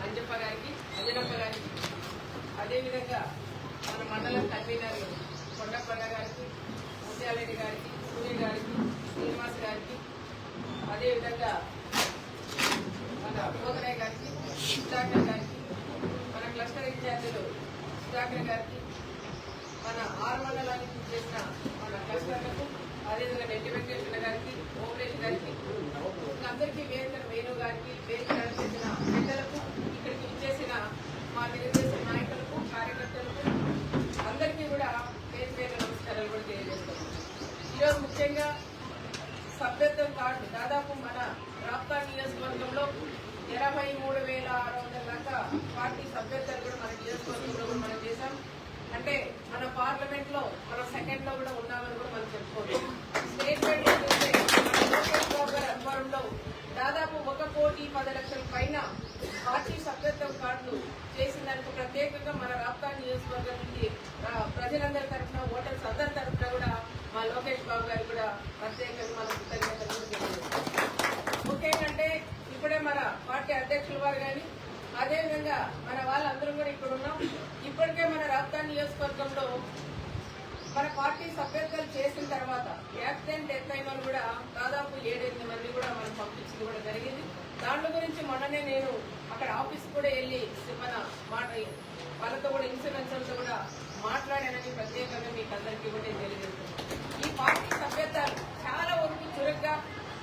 అంజప్ప గారికి అంజనప్ప గారికి. అదేవిధంగా మన మండలం కన్వీనర్లు కొండపల్ల గారికి ముత్యాలరెడ్డి గారికి సూర్య గారికి శ్రీనివాస్ గారికి. అదేవిధంగా మన బోధనయ్య గారికి సుధాకర్ గారికి మన క్లస్టర్ ఇన్ఛార్జీలు సుధాకర్ గారికి మన ఆరు మండలానికి చేసిన మన క్లస్టర్లకు అదేవిధంగా నెట్టి వెంకటేశ్వర గారికి ఓమరేష్ గారికి అందరికీ వేదిక వేణు గారికి వేదిక చేసిన పెద్దలకు ఇక్కడికి ఇచ్చేసిన మా తెలుగుదేశం నాయకులకు కార్యకర్తలకు అందరికీ కూడా పేరు పేరు నమస్కారాలు కూడా తెలియజేస్తున్నాం ఈరోజు ముఖ్యంగా సభ్యత్వం కార్డు దాదాపు మన రాప్తా నియోజకవర్గంలో ఇరవై మూడు వేల ఆరు వందల దాకా పార్టీ సభ్యత్వం కూడా మన నియోజకవర్గంలో కూడా మనం చేశాం. అంటే మన పార్లమెంట్లో మన సెకండ్లో కూడా ఉన్నామని కూడా మనం చెప్పుకోవచ్చు. స్టేట్ వైడ్ లోకేష్ ఆధ్వర్యంలో దాదాపు ఒక కోటి పది లక్షల పైన పార్టీ సభ్యత్వం కార్డులు చేసిన దానికి ప్రత్యేకంగా మన రాప్తా నియోజకవర్గం నుంచి ప్రజలందరి తరఫున ఓటర్స్ అందరి తరఫున కూడా మా లోకేష్ బాబు గారు కూడా ప్రత్యేకంగా మన కృతజ్ఞతలు కూడా తెలియజేస్తున్నాం ముఖ్యంగా ఇప్పుడే మన పార్టీ అధ్యక్షుల వారు కానీ అదేవిధంగా మన వాళ్ళందరం కూడా ఇక్కడ ఉన్నాం. ఇప్పటికే మన రాజధాని నియోజకవర్గంలో మన పార్టీ సభ్యత్వాలు చేసిన తర్వాత యాక్సిడెంట్ డెత్ అయిన కూడా దాదాపు ఏడెనిమిది మంది కూడా మనం పంపించింది కూడా జరిగింది. దాంట్లో గురించి మొన్ననే నేను అక్కడ ఆఫీస్ కూడా వెళ్ళి మన మాట వాళ్ళతో కూడా ఇన్సూరెన్స్ కూడా మాట్లాడానని ప్రత్యేకంగా మీకు అందరికీ కూడా నేను తెలియజేస్తున్నాను ఈ పార్టీ సభ్యత్వాలు చాలా వరకు చురుగ్గా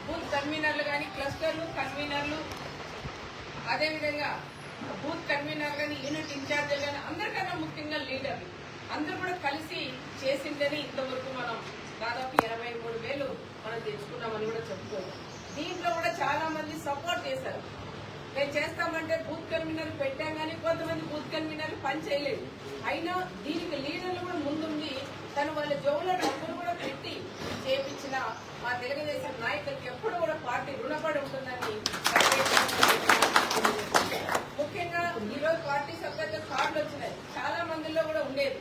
బూత్ కన్వీనర్లు కానీ క్లస్టర్లు కన్వీనర్లు అదేవిధంగా బూత్ కన్వీనర్ కానీ యూనిట్ ఇన్ఛార్జర్ కానీ అందరికన్నా ముఖ్యంగా లీడర్లు అందరూ కూడా కలిసి చేసిందని ఇంతవరకు మనం దాదాపు ఇరవై మూడు వేలు మనం తెచ్చుకున్నామని కూడా చెప్పుకోవాలి. దీంట్లో కూడా చాలా మంది సపోర్ట్ చేశారు. మేము చేస్తామంటే బూత్ కన్వీనర్ పెట్టాం కానీ కొంతమంది బూత్ కన్వీనర్లు పని చేయలేదు. అయినా దీనికి లీడర్లు కూడా ముందుండి తను వాళ్ళ జోబులో డబ్బులు కూడా పెట్టి చేపించిన మా తెలుగుదేశం నాయకులకి ఎప్పుడు కూడా పార్టీ రుణపడి ఉంటుందని ముఖ్యంగా ఈ రోజు పార్టీ సభ్యులతో కార్డులు వచ్చినాయి. చాలా మందిలో కూడా ఉండేది.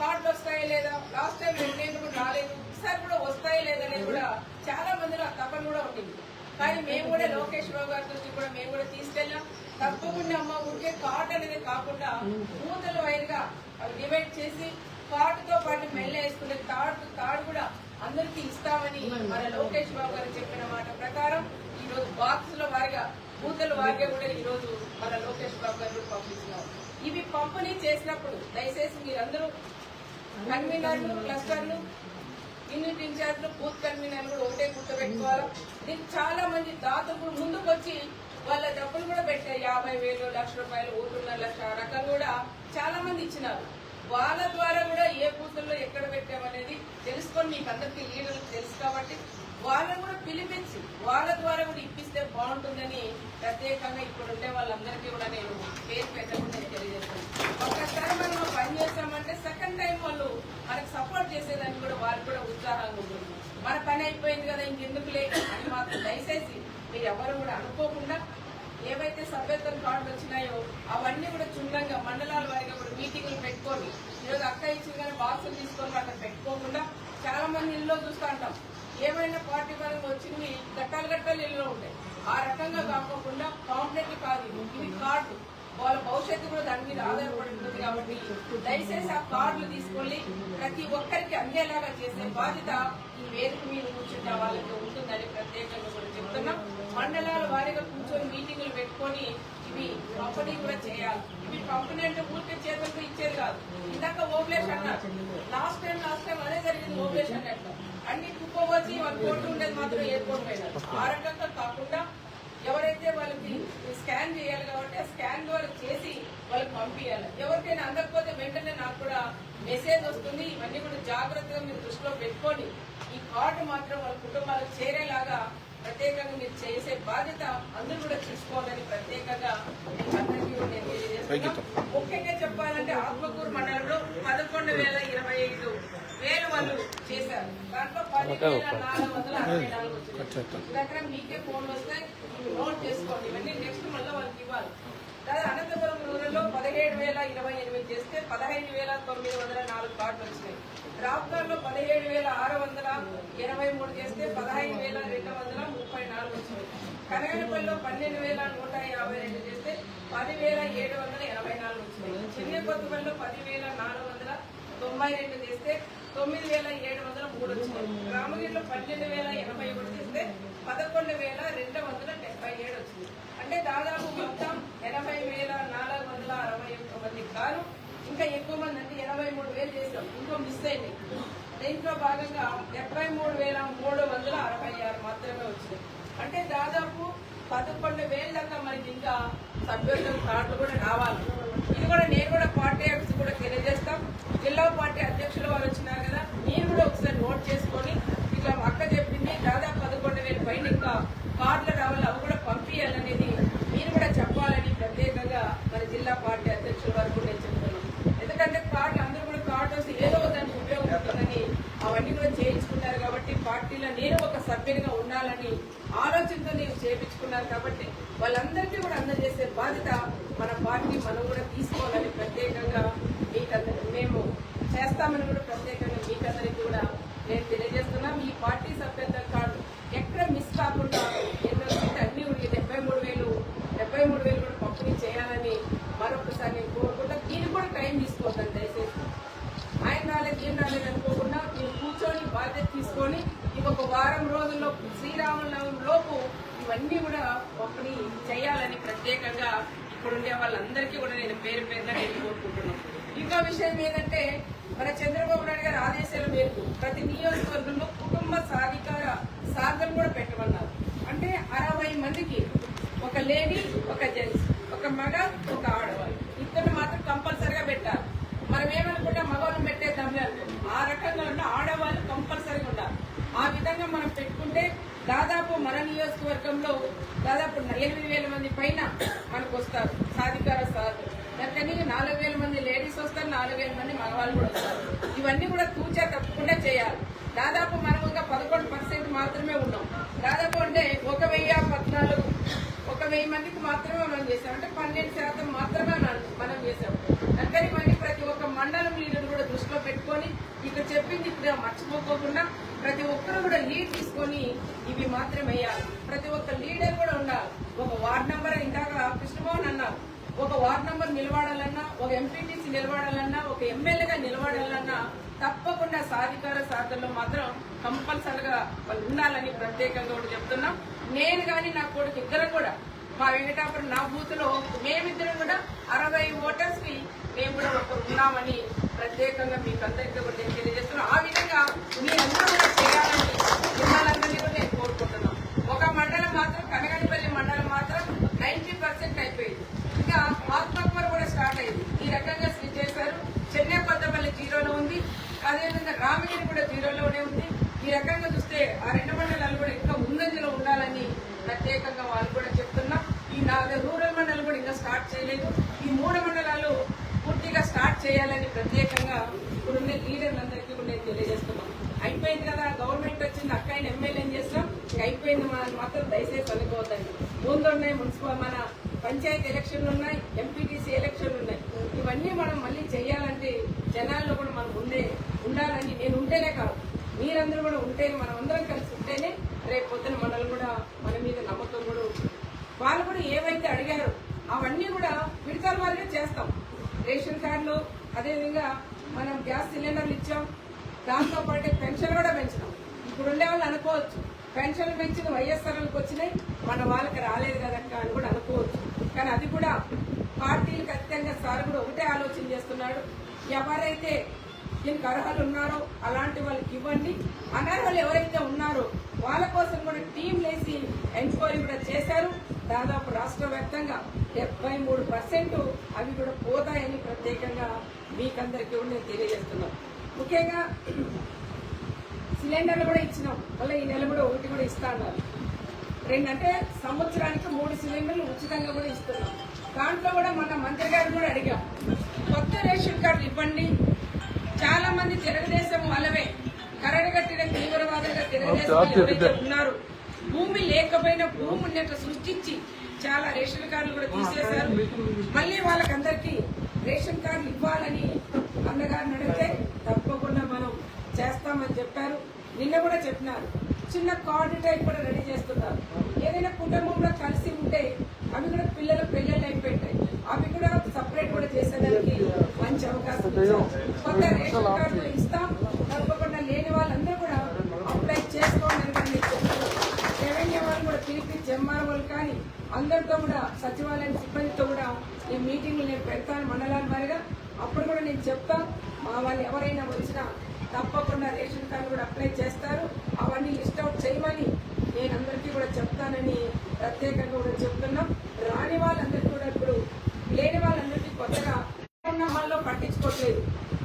కార్డులు వస్తాయా లేదా లాస్ట్ టైం రెండేళ్ళు కూడా రాలేదు. ఒకసారి కూడా వస్తాయా లేదనేది కూడా చాలా మందిలో ఆ తపన కూడా ఉండింది. కానీ మేము కూడా లోకేష్ రావు గారి దృష్టి కూడా మేము కూడా తీసుకెళ్ళాం. తప్పకుండా అమ్మ ఊరికే కార్డు అనేది కాకుండా మూతలు వైరుగా డివైడ్ చేసి కార్డుతో పాటు మెల్ల వేసుకునే తాడు తాడు కూడా అందరికీ ఇస్తామని మన లోకేష్ బాబు గారు చెప్పిన మాట ప్రకారం ఈ రోజు బాక్స్లో వారిగా బూతల వారిగా కూడా ఈరోజు మన లోకేష్ బాబు గారు కూడా పంపిస్తున్నారు ఇవి పంపిణీ చేసినప్పుడు దయచేసి మీరందరూ కన్వీనర్లు క్లస్టర్లు యూనిట్ ఇన్ఛార్జ్లు బూత్ కన్వీనర్లు కూడా ఒకటే గుర్తుపెట్టుకోవాలి. దీనికి చాలా మంది దాతలు ముందుకు వచ్చి వాళ్ళ డబ్బులు కూడా పెట్టారు యాభై వేలు లక్ష రూపాయలు ఊరున్నర లక్ష రకాలు రకం కూడా చాలా మంది ఇచ్చినారు. వాళ్ళ ద్వారా కూడా ఏ బూతుల్లో ఎక్కడ పెట్టామనేది తెలుసుకొని మీకు అందరికీ లీడర్లకు తెలుసు కాబట్టి వాళ్ళని కూడా పిలిపించి వాళ్ళ ద్వారా కూడా ఇస్తే బాగుంటుందని ప్రత్యేకంగా ఇప్పుడు ఉండే వాళ్ళందరికీ కూడా నేను పేరు పెట్టకుండా నేను తెలియజేస్తాను. ఒక్కసారి మనం పని చేస్తామంటే సెకండ్ టైం వాళ్ళు మనకు సపోర్ట్ చేసేదానికి కూడా వారికి కూడా ఉత్సాహంగా ఉంటుంది మన పని అయిపోయింది కదా ఇంకెందుకులే అని మాత్రం దయచేసి మీరు ఎవరు కూడా అనుకోకుండా ఏవైతే సభ్యత్వం కార్డులు వచ్చినాయో అవన్నీ కూడా క్షుణ్ణంగా మండలాల వారిగా కూడా మీటింగ్లు పెట్టుకొని ఈరోజు అక్క ఇచ్చిన కానీ బాక్సులు తీసుకొని అక్కడ పెట్టుకోకుండా చాలా మంది ఇల్లు చూస్తూ ఉంటాం. ఏమైనా పార్టీ పరంగా వచ్చింది గట్టాలు గట్టాలు ఇల్లు ఉంటాయి. ఆ రకంగా కాకుండా కాంప్లెంట్ కాదు. ఇది. కార్డు. వాళ్ళ భవిష్యత్తు కూడా దాని మీద ఆధారపడి ఉంటుంది కాబట్టి దయచేసి ఆ కార్డులు తీసుకొని ప్రతి ఒక్కరికి అందేలాగా చేసే బాధ్యత ఈ వేదిక మీద కూర్చుంటే వాళ్ళకి ఉంటుందని ప్రత్యేకంగా కూడా చెప్తున్నాం. మండలాల వారీగా కూర్చొని మీటింగులు పెట్టుకొని ఇవి పంపిణీ కూడా చేయాలి. ఇవి పంపిణీ అంటే ఊరికే చేతులతో ఇచ్చేది కాదు. ఇందాక ఓబ్లేషన్ అన్నారు. లాస్ట్ టైం లాస్ట్ టైం అదే జరిగింది ఓబ్లేషన్ అన్నట్లు అన్ని కుప్పవచ్చి వాళ్ళ కోర్టు ఉండేది మాత్రం ఎయిర్పోర్ట్ పోయినారు ఆ రకంగా కాకుండా ఎవరైతే వాళ్ళకి స్కాన్ చేయాలి కాబట్టి ఆ స్కాన్ ద్వారా చేసి వాళ్ళకి పంపించాలి ఎవరికైనా అందకపోతే వెంటనే నాకు కూడా మెసేజ్ వస్తుంది. ఇవన్నీ కూడా జాగ్రత్తగా మీరు దృష్టిలో పెట్టుకొని ఈ కార్డు మాత్రం వాళ్ళ కుటుంబాలకు చేరేలాగా ప్రత్యేకంగా మీరు చేసే బాధ్యత అందరూ కూడా చూసుకోవాలని ప్రత్యేకంగా ముఖ్యంగా చెప్పాలంటే ఆత్మకూరు మండలంలో పదకొండు వేల ఇరవై ఐదు వేరు వనరు చేశారు. దాంట్లో పది వేల నాలుగు వందల అరవై నాలుగు వచ్చింది. మీకే ఫోన్లు వస్తాయి నోట్ చేసుకోండి. ఇవన్నీ నెక్స్ట్ మళ్ళీ వాళ్ళకి ఇవ్వాలి. అదే అనంతపురం రూరల్లో పదిహేడు వేల ఇరవై ఎనిమిది చేస్తే పదహైదు వేల తొమ్మిది వందల నాలుగు కార్డులు వచ్చినాయి. రాప్తార్లో పదిహేడు వేల ఆరు వందల ఎనభై మూడు చేస్తే పదహైదు వేల రెండు వందల ముప్పై నాలుగు వచ్చినాయి. కనగనపల్లిలో పన్నెండు వేల నూట యాభై రెండు చేస్తే పదివేల ఏడు వందల ఎనభై నాలుగు వచ్చినాయి. చిన్న కొత్తపల్లిలో పదివేల నాలుగు వందల తొంభై రెండు చేస్తే తొమ్మిది వేల ఏడు వందల మూడు వచ్చింది రామగిరిలో పన్నెండు వేల ఎనభై ఒకటి చేస్తే పదకొండు వేల రెండు వందల డెబ్బై ఏడు వచ్చింది. అంటే దాదాపు మొత్తం ఎనభై వేల నాలుగు వందల అరవై ఒక్క మంది కాను ఇంకా ఎక్కువ మంది అంటే ఎనభై మూడు వేలు చేసాం ఇంకో మిస్ అయింది. దీంట్లో భాగంగా డెబ్బై మూడు వేల మూడు వందల అరవై ఆరు మాత్రమే వచ్చింది అంటే దాదాపు పదకొండు వేల దాకా మనకి ఇంకా సభ్యులు కార్డులు కూడా రావాలి. ఇది కూడా నేను కూడా పార్టీ ఆఫీస్ కూడా తెలియజేస్తాం. జిల్లా పార్టీ అధ్యక్షుల వారు వచ్చినారు కదా మీరు కూడా ఒకసారి నోట్ చేసుకొని ఇట్లా మా అక్క చెప్పింది దాదాపు పదకొండు వేల పైన ఇంకా కార్డులు రావాలి అవి కూడా పంపించాలనేది మీరు కూడా చెప్పాలని ప్రత్యేకంగా మన జిల్లా పార్టీ అధ్యక్షుల వారు కూడా నేను చెప్తున్నాను ఎందుకంటే కార్డులు అందరూ కూడా కార్డు వస్తే ఏదో దానికి ఉపయోగపడుతుందని అవన్నీ కూడా చేయించుకున్నారు కాబట్టి పార్టీలో నేను ఒక సభ్యునిగా ఉండాలని ఆలోచనతో నేను చేయించుకున్నారు కాబట్టి వాళ్ళందరికీ కూడా అందజేసే బాధ్యత మన పార్టీ మనం కూడా తీసుకోవాలని ప్రత్యేకంగా మీకందరి మేము చేస్తామని కూడా ప్రత్యేకంగా మీకందరికీ కూడా నేను తెలియజేస్తున్నాం ఈ పార్టీ సభ్యత్వ కార్డు ఎక్కడ మిస్ కాకుండా ఎన్నో సీట్లు అన్ని ఉన్నాయి డెబ్బై మూడు వేలు డెబ్బై మూడు వేలు చేయాలని మరొకసారి నేను కోరుకుంటా. దీనికి కూడా టైం తీసుకోవద్దండి దయచేసి. ఆయన రాలేదు ఏం రాలేదు అనుకోకుండా మీరు కూర్చొని బాధ్యత తీసుకొని ఇంకొక వారం రోజుల్లో శ్రీరామనవమి లోపు ఇవన్నీ కూడా ఒకటి చేయాలని ప్రత్యేకంగా ఇప్పుడుండే వాళ్ళందరికీ కూడా నేను పేరు పేరుగా నేను కోరుకుంటున్నాను. ఇంకో విషయం ఏంటంటే మన చంద్రబాబు నాయుడు గారి ఆదేశాల మేరకు ప్రతి నియోజకవర్గంలో కుటుంబ సాధికార సాధన కూడా పెట్టమన్నారు. అంటే అరవై మందికి ఒక లేడీ ఒక ఒక మగ ఒక ఆడవాళ్ళు ఇద్దరు మాత్రం కంపల్సరిగా పెట్టారు మనం ఏమనుకుంటాం మగవాళ్ళని పెట్టేద్దాంలే అనుకుంటాం ఆ రకంగా ఉన్న ఆడవాళ్ళు కంపల్సరీగా ఉండాలి ఆ విధంగా మనం పెట్టుకుంటే దాదాపు మన నియోజకవర్గంలో దాదాపు ఎనిమిది వేల మంది పైన మనకు వస్తారు. సాధికార సాధన దానికని నాలుగు వేల మంది లేడీస్ వస్తారు నాలుగు వేల మంది మగవాళ్ళు కూడా వస్తారు. ఇవన్నీ కూడా తూచా తప్పకుండా చేయాలి. దాదాపు మనం ఇంకా పదకొండు పర్సెంట్ మాత్రమే ఉన్నాం. దాదాపు అంటే ఒక వెయ్యి పద్నాలుగు ఒక వెయ్యి మందికి మాత్రమే మనం చేసాం అంటే పన్నెండు శాతం మాత్రమే మనం- మనం చేసాం అందుకని మళ్ళీ ప్రతి ఒక్క మండలం లీడర్ కూడా దృష్టిలో పెట్టుకొని ఇక్కడ చెప్పింది ఇప్పుడు మర్చిపోకోకుండా ప్రతి ఒక్కరు కూడా లీడ్ తీసుకొని ఇవి మాత్రం వేయాలి. ప్రతి ఒక్క లీడర్ కూడా ఉండాలి. ఒక వార్డ్ నంబర్ ఇందాక కృష్ణమోహన్ అన్నారు. ఒక వార్డ్ నంబర్ నిలబడాలన్నా ఒక ఎంపీటీసీ నిలబడాలన్నా ఒక ఎమ్మెల్యేగా నిలబడాలన్నా తప్పకుండా సాధికార సాధనలో మాత్రం కంపల్సరిగా వాళ్ళు ఉండాలని ప్రత్యేకంగా కూడా చెప్తున్నాం. నేను కానీ నా కొడుకు ఇద్దరం కూడా మా వెంకటాపురం నా బూత్లో మేమిద్దరం కూడా అరవై ఓటర్స్కి మేము కూడా ఒకరు ఉన్నామని ప్రత్యేకంగా మీకు అందరికీ కూడా తెలియజేస్తున్నాం. ఆ విధంగా మీ అందరూ చేయాలని మిమ్మల్ని కూడా నేను కోరుకుంటున్నాను ఒక మండలం మాత్రం కనగనిపల్లి మండలం మాత్రం నైన్టీ పర్సెంట్ అయిపోయింది ఇంకా ఆత్మకూరు కూడా స్టార్ట్ అయింది ఈ రకంగా శ్రీ చేశారు చెన్నై కొత్తపల్లి జీరోలో ఉంది అదేవిధంగా రామగిరి కూడా జీరోలోనే ఉంది ఈ రకంగా చూస్తే ఆ రెండు మండలాలు కూడా ఇంకా ముందంజలో ఉండాలని ప్రత్యేకంగా వాళ్ళు కూడా చెప్తున్నాం ఈ నాలుగు రూరల్ మండలం కూడా ఇంకా స్టార్ట్ చేయలేదు ఈ మూడు మండలాలు పూర్తిగా స్టార్ట్ చేయాలని ప్రత్యేకంగా ఇప్పుడున్న లీడర్లందరికీ కూడా నేను తెలియజేస్తున్నాం అయిపోయింది కదా గవర్నమెంట్ వచ్చింది అక్కయ్య ఎమ్మెల్యే ఏం చేస్తాం ఇక అయిపోయింది మన మాత్రం దయచేసి అనుకోవద్దండి ముందు ఉన్నాయి మున్సిపల్ మన పంచాయతీ ఎలక్షన్లు ఉన్నాయి ఎంపీటీసీ ఎలక్షన్లు ఉన్నాయి ఇవన్నీ మనం మళ్ళీ చేయాలంటే జనాల్లో కూడా మనం ఉండే ఉండాలని నేను ఉంటేనే కాదు మీరందరూ కూడా ఉంటేనే మనం అందరం కలిసి ఉంటేనే రేపు పొద్దున మనల్ని కూడా మన మీద నమ్మకం కూడా ఉంటుంది వాళ్ళు కూడా ఏవైతే అడిగారో అవన్నీ కూడా విడతల వారిగా చేస్తాం. రేషన్ కార్డులు అదేవిధంగా మనం గ్యాస్ సిలిండర్లు ఇచ్చాం. దాంతో పాటు పెన్షన్ కూడా పెంచినాం. ఇప్పుడు ఉండే వాళ్ళు అనుకోవచ్చు. పెన్షన్లు పెంచిన వైఎస్ఆర్లకు వచ్చినాయి. మన వాళ్ళకి రాలేదు కదక్క అని కూడా అనుకోవచ్చు. కానీ అది కూడా పార్టీలు ఖచ్చితంగా సార్ కూడా ఒకటే ఆలోచన చేస్తున్నాడు. ఎవరైతే దీనికి అర్హులు ఉన్నారో అలాంటి వాళ్ళకి ఇవ్వండి. అనర్హులు ఎవరైతే ఉన్నారో వాళ్ళ కోసం కూడా టీం లేసి ఎంక్వైరీ కూడా చేశారు. దాదాపు రాష్ట్ర వ్యాప్తంగా డెబ్బై మూడు పర్సెంట్ అవి కూడా పోతాయని ప్రత్యేకంగా మీకందరికీ కూడా నేను తెలియజేస్తున్నాను. ముఖ్యంగా సిలిండర్లు కూడా ఇచ్చినాం. మళ్ళీ ఈ నెల కూడా ఒకటి కూడా ఇస్తా అన్నారు. రెండు అంటే సంవత్సరానికి మూడు సిలిండర్లు ఉచితంగా కూడా ఇస్తున్నాం. దాంట్లో కూడా మన మంత్రి గారు కూడా అడిగాం. కొత్త రేషన్ కార్డు ఇవ్వండి. చాలా మంది తెలుగుదేశం వాళ్ళవే. కరడు కట్టిన తీవ్రవాదంగా తెలుగుదేశం ఉన్నారు భూమి లేకపోయినా భూమి ఉన్నట్లు సృష్టించి చాలా రేషన్ కార్డులు కూడా తీసేశారు. మళ్ళీ వాళ్ళకందరికీ రేషన్ కార్డులు ఇవ్వాలని అన్నగారిని అడిగితే తప్పకుండా మనం చేస్తామని చెప్పారు. నిన్న కూడా చెప్పినారు. చిన్న కార్డు టైప్ కూడా రెడీ చేస్తున్నారు. ఏదైనా కుటుంబంలో కలిసి ఉంటే అవి కూడా పిల్లల పెళ్ళిళ్ళు అయిపోయింటాయి అవి కూడా సపరేట్ కూడా చేసేదానికి మంచి అవకాశం కొత్త రేషన్ కార్డు ఇస్తాం తప్పకుండా లేని వాళ్ళందరూ కూడా అప్లై చేసుకోండి అని కూడా నేను చెప్తున్నాను రెవెన్యూ వాళ్ళు కూడా పిలిపించి ఎంఆర్ఓలు కానీ అందరితో కూడా సచివాలయం సిబ్బందితో కూడా ఈ మీటింగ్లు నేను పెడతాను మండలాల వారిగా. అప్పుడు కూడా నేను చెప్తాను మా వాళ్ళు ఎవరైనా వచ్చినా తప్పకుండా రేషన్ కార్డు కూడా అప్లై చేస్తారు. అవన్నీ లిస్ట్ అవుట్ చేయమని నేను అందరికీ కూడా చెప్తానని ప్రత్యేకంగా కూడా చెప్తున్నాం. రాని వాళ్ళందరికీ కూడా ఇప్పుడు లేని వాళ్ళందరికీ కొత్తగా గ్రామాల్లో పట్టించుకోవట్లేదు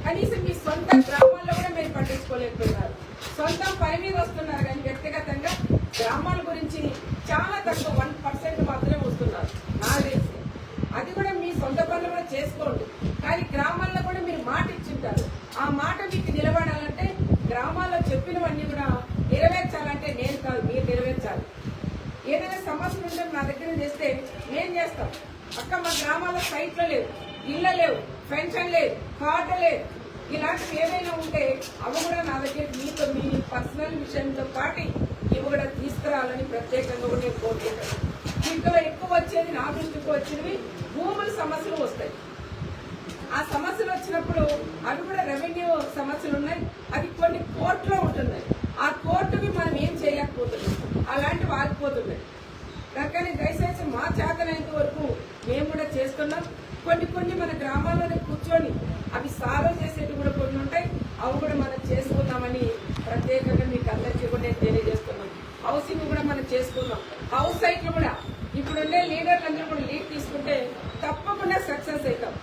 కనీసం మీ సొంత గ్రామాల్లో కూడా మీరు పట్టించుకోలేకపోతున్నారు. సొంతం పని మీద వస్తున్నారు కానీ వ్యక్తిగతంగా గ్రామాల గురించి చాలా తక్కువ వన్ పర్సెంట్ మాత్రమే వస్తున్నారు నాకు తెలిసి అది కూడా మీ సొంత పనులు కూడా చేసుకోండి. కానీ గ్రామాల్లో కూడా మీరు మాట ఇచ్చింటారు. ఆ మాట మీకు నిలబడాలంటే గ్రామాల్లో చెప్పినవన్నీ కూడా నెరవేర్చాలంటే నేను కాదు మీరు నెరవేర్చాలి. ఏదైనా సమస్యలు ఉంటే నా దగ్గర చేస్తే నేను చేస్తాం. అక్క మా గ్రామాల్లో సైట్లు లేవు ఇళ్ళ లేవు పెన్షన్ లేదు కార్డు లేదు. ఇలాంటివి ఏమైనా ఉంటే అవి కూడా నా దగ్గర మీతో మీ పర్సనల్ విషయంతో పాటు ఇవి కూడా తీసుకురావాలని ప్రత్యేకంగా కూడా నేను కోరుకుంటాను ఇంకా ఎక్కువ వచ్చేది నా దృష్టికి వచ్చినవి భూముల సమస్యలు వస్తాయి. ఆ సమస్యలు వచ్చినప్పుడు అవి కూడా రెవెన్యూ సమస్యలు ఉన్నాయి. అవి కొన్ని కోర్టులో ఉంటున్నాయి. ఆ కోర్టుకి మనం ఏం చేయకపోతున్నాం? అలాంటివి ఆగిపోతున్నాయి కానీ దయచేసి మా చేతనైనంత వరకు మేము కూడా చేస్తున్నాం. కొన్ని కొన్ని మన గ్రామాల్లోనే కూర్చొని అవి సాల్వ్ చేసేవి కూడా కొన్ని ఉంటాయి. అవి కూడా మనం చేసుకుందామని ప్రత్యేకంగా మీకు అందరికీ కూడా నేను తెలియజేస్తున్నాం హౌసింగ్ కూడా మనం చేసుకుందాం. హౌస్ సైట్లు కూడా ఇప్పుడుండే లీడర్లందరూ కూడా లీడ్ తప్పకుండా సక్సెస్ అవుతాం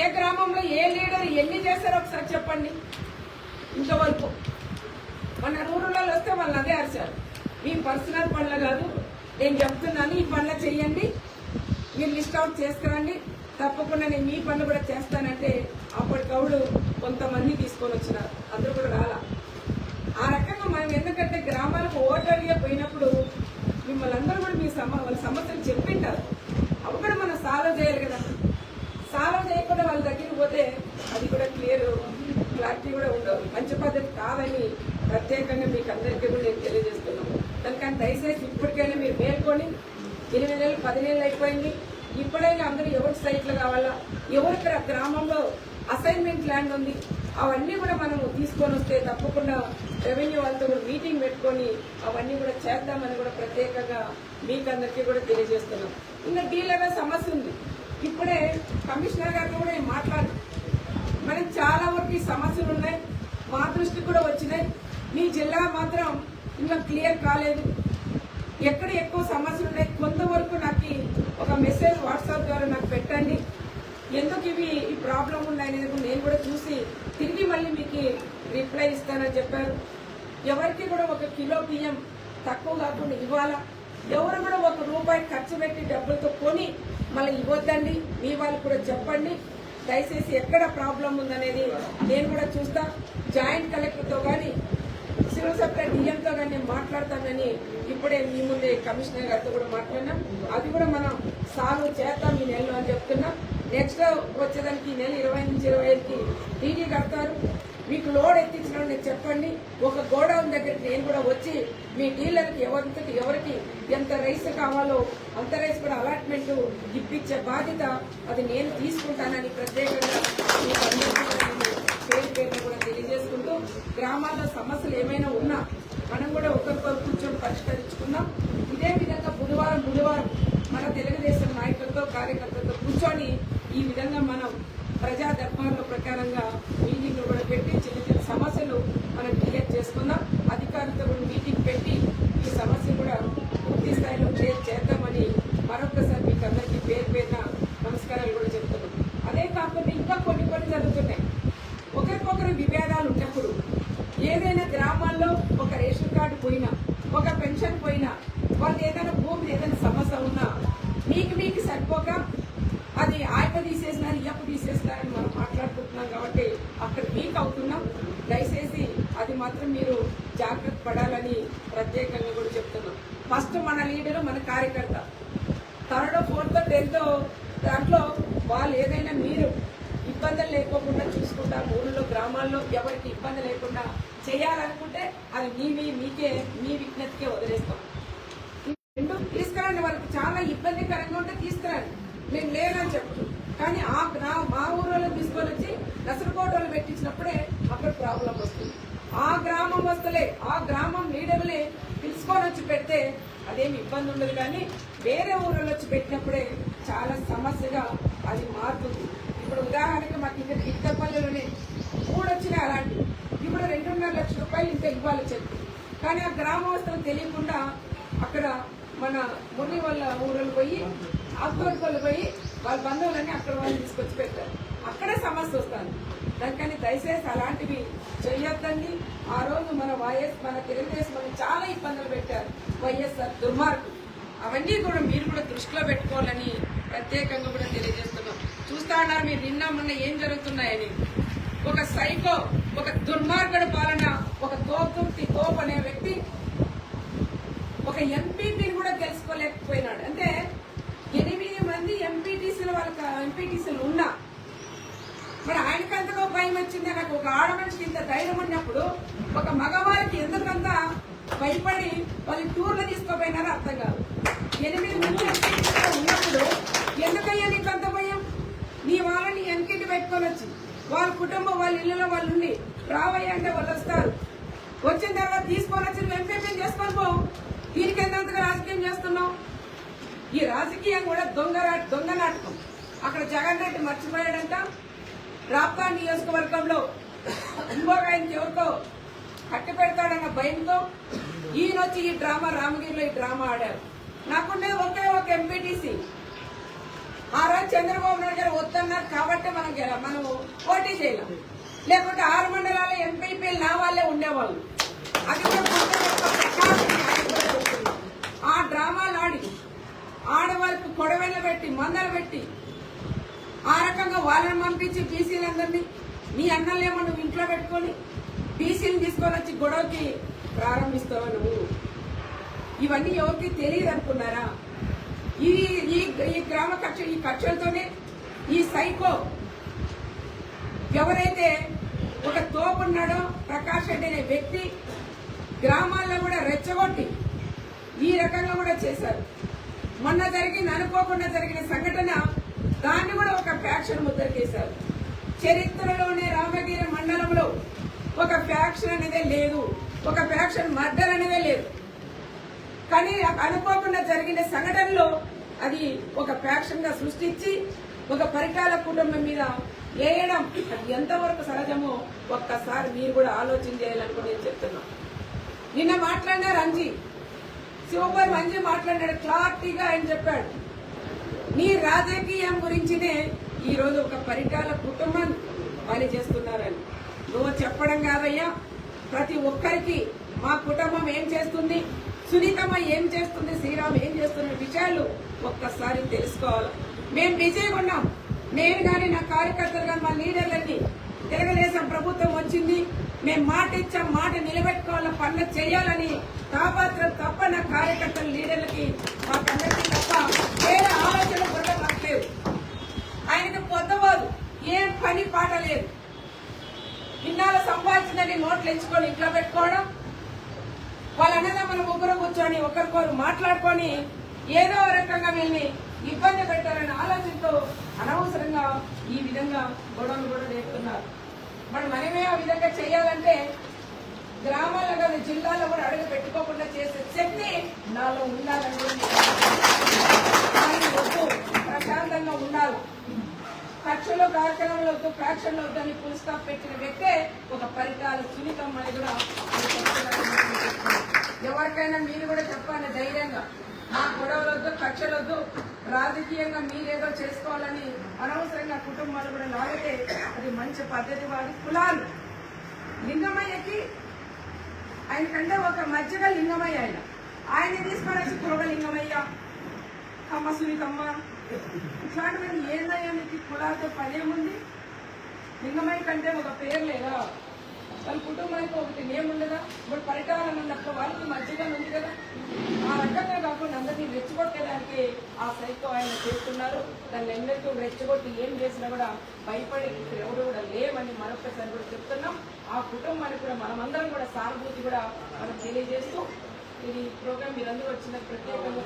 ఏ గ్రామంలో ఏ లీడర్ ఎన్ని చేస్తారో ఒకసారి చెప్పండి. ఇంతవరకు. మన రూరల్లో వస్తే వాళ్ళు అదే అరిచారు. మీ పర్సనల్ పనులు కాదు. నేను చెప్తున్నాను ఈ పనులు చెయ్యండి. మీరు లిస్ట్ అవుట్ చేసుకురండి. తప్పకుండా నేను మీ పనులు కూడా చేస్తానంటే అప్పటికప్పుడు కొంతమంది తీసుకొని వచ్చినారు. అందరూ కూడా రాలా. ఆ రకంగా మనం ఎందుకంటే గ్రామాలకు ఓటు అడిగే పోయినప్పుడు మిమ్మల్ని అందరూ కూడా మీ సమ వాళ్ళ సమస్యలు చెప్పింటారు. అవి మనం సాల్వ్ చేయాలి కదా. సాల్వ్ చేయకుండా వాళ్ళ దగ్గరికి పోతే అది కూడా క్లియర్ క్లారిటీ కూడా ఉండవు మంచి పద్ధతి కాదని ప్రత్యేకంగా మీకు అందరికీ కూడా నేను తెలియజేస్తున్నాను. కనుక దయచేసి ఇప్పటికైనా మీరు మేల్కొని ఎనిమిది నెలలు పది నెలలు అయిపోయింది. ఇప్పుడైనా అందరూ ఎవరి సైట్లు కావాలా? ఎవరికి ఆ గ్రామంలో అసైన్మెంట్ ల్యాండ్ ఉంది. అవన్నీ కూడా మనం తీసుకొని వస్తే తప్పకుండా రెవెన్యూ వాళ్ళతో కూడా మీటింగ్ పెట్టుకొని అవన్నీ కూడా చేద్దామని కూడా ప్రత్యేకంగా మీకు అందరికీ కూడా తెలియజేస్తున్నాం ఇంకా డీలర్ సమస్య ఉంది. ఇప్పుడే కమిషనర్ గారితో కూడా నేను మాట్లాడు మనకి చాలా వరకు ఈ సమస్యలు ఉన్నాయి. మా దృష్టికి కూడా వచ్చినాయి మీ జిల్లా మాత్రం ఇంకా క్లియర్ కాలేదు. ఎక్కడ ఎక్కువ సమస్యలు ఉన్నాయి? కొంతవరకు నాకు ఒక మెసేజ్ వాట్సాప్ ద్వారా నాకు పెట్టండి. ఎందుకు ఇవి ఈ ప్రాబ్లం ఉన్నాయనేది నేను కూడా చూసి తిరిగి మళ్ళీ మీకు రిప్లై ఇస్తానని చెప్పారు. ఎవరికి కూడా ఒక కిలో బియ్యం తక్కువ కాకుండా ఇవ్వాలా? ఎవరు కూడా ఒక రూపాయి ఖర్చు పెట్టి డబ్బులతో కొని మళ్ళీ ఇవ్వద్దండి. మీ వాళ్ళు కూడా చెప్పండి. దయచేసి ఎక్కడ ప్రాబ్లం ఉందనేది నేను కూడా చూస్తా. జాయింట్ కలెక్టర్తో కానీ సివిల్ సప్లై డిఎంతో కానీ నేను మాట్లాడతానని ఇప్పుడే మీ ముందే కమిషనర్ గారితో కూడా మాట్లాడినాం. అది కూడా మనం సాల్వ్ చేద్దాం ఈ నెలలో అని చెప్తున్నాం. నెక్స్ట్ వచ్చేదానికి ఈ నెల ఇరవై నుంచి ఇరవై ఐదుకి డీడీ కడతారు. మీకు లోడ్ ఎత్తించడం నేను చెప్పండి ఒక గోడౌన్ దగ్గరికి నేను కూడా వచ్చి మీ డీలర్కి ఎవరికి ఎవరికి ఎంత రైస్ కావాలో అంత రైస్ కూడా అలాట్మెంట్ ఇప్పించే బాధ్యత అది నేను తీసుకుంటానని ప్రత్యేకంగా పేరు పేరు కూడా తెలియజేసుకుంటూ గ్రామాల్లో సమస్యలు ఏమైనా ఉన్నా మనం కూడా ఒకరికొకరు కూర్చొని పరిష్కరించుకుందాం. ఇదే విధంగా బుధవారం బుధవారం మన తెలుగుదేశం నాయకులతో కార్యకర్తలతో కూర్చొని ఈ విధంగా మనం ప్రజా దర్బార్ల ప్రకారంగా ఈ కూడా పెట్టి చిన్న చిన్న సమస్యలు మనం క్లియర్ చేసుకుందాం అధికారులతో కూడా మీటింగ్ పెట్టి ఈ సమస్య కూడా పూర్తి స్థాయిలో క్లియర్ చేద్దామని మరొకసారి మీకు అందరికీ పేరు పేరున నమస్కారాలు కూడా చెప్తున్నాం అదే కాకుండా ఇంకా కొన్ని కొన్ని జరుగుతున్నాయి ఒకరికొకరు విభేదాలు ఉన్నప్పుడు ఏదైనా గ్రామాల్లో ఒక రేషన్ కార్డు పోయినా ఒక పెన్షన్ పోయినా వాళ్ళు ఏదైనా భూమి ఏదైనా సమస్య ఉన్నా మీకు మీకు సరిపోక అది ఆయప తీసేసినారు ఈ తీసేసినారని మనం మాట్లాడుకుంటున్నాం కాబట్టి అక్కడ వీక్ అవుతున్నాం. దయచేసి అది మాత్రం మీరు జాగ్రత్త పడాలని ప్రత్యేకంగా కూడా చెప్తున్నాం. ఫస్ట్ మన లీడరు మన కార్యకర్త. థర్డ్ ఫోర్త్ టెన్త్ దాంట్లో వాళ్ళు ఏదైనా మీరు ఇబ్బందులు లేకోకుండా చూసుకుంటారు ఊళ్ళో గ్రామాల్లో ఎవరికి ఇబ్బంది లేకుండా చేయాలనుకుంటే అది మీవి మీకే మీ విజ్ఞతకే వదిలేస్తాం. రెండు తీసుకురండి వాళ్ళకి చాలా ఇబ్బందికరంగా ఉంటే తీసుకురండి. మేము లేదని చెప్తాం కానీ ఆ నా మా ఊరిలో తీసుకొని వచ్చి నసరకోటలు పెట్టించినప్పుడే అక్కడ ప్రాబ్లం వస్తుంది. ఆ గ్రామం వస్తలే ఆ గ్రామం లీడర్లే పిలుచుకొని వచ్చి పెడితే అదేమి ఇబ్బంది ఉండదు. కానీ వేరే ఊర్లలో వచ్చి పెట్టినప్పుడే చాలా సమస్యగా అది మారుతుంది. ఇప్పుడు ఉదాహరణకి మాకు ఇంకా ఇద్దపల్లిలోనే మూడొచ్చినాయి అలాంటివి. అలాంటి రెండున్నర లక్షల రూపాయలు ఇంకా ఇవ్వాలి చెప్పి. కానీ ఆ గ్రామస్తులు తెలియకుండా అక్కడ మన ముని వాళ్ళ ఊళ్ళో పోయి అక్బర్పల్లి పోయి వాళ్ళ బంధువులన్నీ అక్కడ వాళ్ళు తీసుకొచ్చి పెట్టారు. అక్కడే సమస్య వస్తుంది. దానికని దయచేసి అలాంటివి చెయ్యొద్దండి. ఆ రోజు మన వైఎస్ మన తెలుగుదేశం చాలా ఇబ్బందులు పెట్టారు వైఎస్ఆర్ దుర్మార్గం అవన్నీ కూడా మీరు కూడా దృష్టిలో పెట్టుకోవాలని ప్రత్యేకంగా కూడా తెలియజేస్తున్నాం. చూస్తా ఉన్నారు మీరు నిన్న మొన్న ఏం జరుగుతున్నాయని. ఒక సైకో ఒక దుర్మార్గుడు పాలన ఒక తోపుతి తోపు అనే వ్యక్తి ఒక ఎంపీటీని కూడా తెలుసుకోలేకపోయినాడు అంటే ఎనిమిది మంది ఎంపీటీసీలు వాళ్ళకి ఎంపీటీసీలు ఉన్నా మరి ఆయనకి అంతగా భయం వచ్చింది? నాకు ఒక ఆడ మనిషికి ఇంత ధైర్యం ఉన్నప్పుడు ఒక మగవారికి ఎందుకంత భయపడి వాళ్ళు టూర్లు తీసుకోపోయినారో అర్థం కాదు. ఎనిమిది మంది ఎంపీటీసీలు ఉన్నప్పుడు ఎందుకయ్యా నీకు అంత భయం? నీ వాళ్ళని వెనకిటి పెట్టుకొని వచ్చింది వాళ్ళ కుటుంబం వాళ్ళ ఇళ్ళలో వాళ్ళు ఉండి రావయ్య అంటే వాళ్ళు వస్తారు. వచ్చిన తర్వాత తీసుకొని వచ్చి నువ్వు ఎంపీపీ చేసుకొని పోవు దీనికి ఎంతగా రాజకీయం చేస్తున్నావు? ఈ రాజకీయం కూడా దొంగ దొంగ నాటకం. అక్కడ జగన్ రెడ్డి మర్చిపోయాడంట. రాప్తా నియోజకవర్గంలో ఇంకొక ఆయనకి ఎవరికో కట్టి పెడతాడన్న భయంతో ఈయన వచ్చి ఈ డ్రామా రామగిరిలో ఈ డ్రామా ఆడారు. నాకుండే ఒకే ఒక ఎంపీటీసీ ఆ రోజు చంద్రబాబు నాయుడు గారు వస్తున్నారు కాబట్టి మనం మనం పోటీ చేయలేం. లేకుంటే ఆరు మండలాల ఎంపీపీలు నా వాళ్ళే ఉండేవాళ్ళు. అది ఆ డ్రామాలు ఆడి ఆడవాళ్ళకి కొడవెళ్ళ పెట్టి మందలు పెట్టి ఆ రకంగా వాళ్ళని పంపించి బీసీలందరినీ నీ అన్నలేమో నువ్వు ఇంట్లో పెట్టుకొని బీసీలు తీసుకొని వచ్చి గొడవకి ప్రారంభిస్తావు నువ్వు? ఇవన్నీ ఎవరికి తెలియదు అనుకున్నారా ఈ ఈ ఈ గ్రామ కక్ష ఈ కక్షలతోనే ఈ సైకో ఎవరైతే ఒక తోపున్నాడో ప్రకాష్ రెడ్డి అనే వ్యక్తి గ్రామాల్లో కూడా రెచ్చగొట్టి ఈ రకంగా కూడా చేశారు. మొన్న జరిగిన అనుకోకుండా జరిగిన సంఘటన దాన్ని కూడా ఒక ఫ్యాక్షన్ ముద్రకేశారు. చరిత్రలోనే రామగిరి మండలంలో ఒక ఫ్యాక్షన్ అనేదే లేదు. ఒక ఫ్యాక్షన్ మర్డర్ అనేదే లేదు. కానీ అనుకోకుండా జరిగిన సంఘటనలో అది ఒక ఫ్యాక్షన్గా సృష్టించి ఒక పరిటాల కుటుంబం మీద వేయడం అది ఎంతవరకు సహజమో ఒక్కసారి మీరు కూడా ఆలోచన చేయాలనుకుని నేను చెప్తున్నా. నిన్న మాట్లాడినారు అంజీ. సూపర్ మంజీ మాట్లాడాడు క్లారిటీగా ఆయన చెప్పాడు. నీ రాజకీయం గురించినే ఈరోజు ఒక పరిటాల కుటుంబం పని చేస్తున్నారని. నువ్వు చెప్పడం కాదయ్యా ప్రతి ఒక్కరికి మా కుటుంబం ఏం చేస్తుంది? సునీతమ్మ ఏం చేస్తుంది? శ్రీరామ్ ఏం చేస్తున్న విషయాలు ఒక్కసారి తెలుసుకోవాలి. మేము బిజీగా ఉన్నాం నేను కానీ నా కార్యకర్తలు కానీ మా లీడర్లన్నీ తెలుగుదేశం ప్రభుత్వం వచ్చింది. మేము మాట ఇచ్చాం మాట నిలబెట్టుకోవాలి పనులు చేయాలని తాపత్రం తప్ప నా కార్యకర్తల లీడర్లకి మాకందరికీ తప్ప వేరే ఆలోచన కూడా మాకు లేవు ఆయనకి పొద్దవాదు ఏం పని పాట లేదు. ఇన్నాళ్ళు సంపాదించిందని నోట్లు ఎంచుకొని ఇంట్లో పెట్టుకోవడం వాళ్ళ అన్నదమ్ములు ముగ్గురు కూర్చొని ఒకరికొకరు మాట్లాడుకొని ఏదో రకంగా వీళ్ళని ఇబ్బంది పెట్టాలనే ఆలోచనతో అనవసరంగా ఈ విధంగా గొడవలు కూడా చేస్తున్నారు మరి మనమే ఆ విధంగా చేయాలంటే గ్రామాల్లో కాదు జిల్లాలో కూడా అడుగు పెట్టుకోకుండా చేసే శక్తి నాలో ఉండాలని ప్రశాంతంగా ఉండాలి. కక్షలో కార్యక్రమంలో వద్దు ఫ్యాక్షన్లో వద్దని ఫుల్ స్టాప్ పెట్టిన వ్యక్తే ఒక ఫలితాలు సున్నితం అని కూడా ఎవరికైనా మీరు కూడా చెప్పాలి ధైర్యంగా. మా గొడవలొద్దు కక్షలొద్దు. రాజకీయంగా మీరేదో చేసుకోవాలని అనవసరంగా కుటుంబాలు కూడా లాగితే అది మంచి పద్ధతి వాడి కులాలు. లింగమయ్యకి ఆయన కంటే ఒక మధ్యగా లింగమయ్య ఆయన. ఆయన తీసుకొని వచ్చి కురగ లింగమయ్య. కమ్మ సునీతమ్మ ఇట్లాంటివన్నీ ఏందయ్యా మీకు కులాలతో పనేముంది? లింగమయ్య కంటే ఒక పేరు లేదా? వాళ్ళ కుటుంబానికి ఒకటి నేమ్ ఉండదా? ఇప్పుడు పరిటాలను ఉన్నప్పుడు వాళ్ళకి మధ్యగా ఉంది కదా. ఆ రకంగా కాకుండా అందరినీ రెచ్చగొట్టేదానికి ఆ సైకో ఆయన చేస్తున్నారు. దాన్ని ఎందరికీ రెచ్చగొట్టి ఏం చేసినా కూడా భయపడే ఎవరు కూడా లేవని మరొకసారి కూడా చెప్తున్నాం. ఆ కుటుంబానికి కూడా మనమందరం కూడా సానుభూతి కూడా మనం తెలియజేస్తూ ఇది ప్రోగ్రామ్ మీరందరూ వచ్చిన ప్రత్యేకంగా